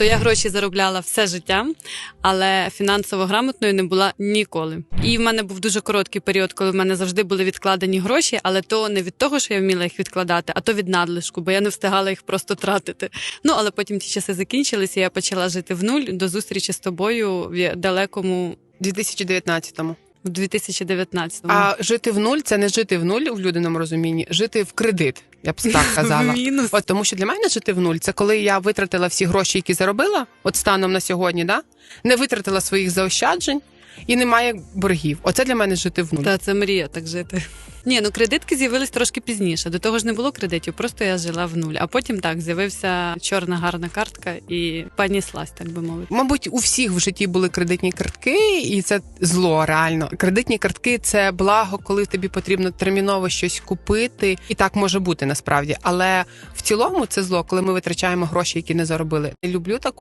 то я гроші заробляла все життя, але фінансово грамотною не була ніколи. І в мене був дуже короткий період, коли в мене завжди були відкладені гроші, але то не від того, що я вміла їх відкладати, а то від надлишку, бо я не встигала їх просто тратити. Ну але потім ті часи закінчилися. Я почала жити в нуль до зустрічі з тобою в далекому 2019-му. в 2019-му. А жити в нуль це не жити в нуль в людиному розумінні, жити в кредит. Я б так казала. Мінус. От тому, що для мене жити в нуль це коли я витратила всі гроші, які заробила, от станом на сьогодні, да? не витратила своїх заощаджень і немає боргів. Оце для мене жити в нуль. Та це мрія так жити. Ні, ну кредитки з'явились трошки пізніше. До того ж не було кредитів, просто я жила в нуль. А потім так з'явився чорна гарна картка і поніслась, так би мовити. Мабуть, у всіх в житті були кредитні картки, і це зло реально. Кредитні картки це благо, коли тобі потрібно терміново щось купити, і так може бути насправді. Але в цілому це зло, коли ми витрачаємо гроші, які не заробили. Не люблю таку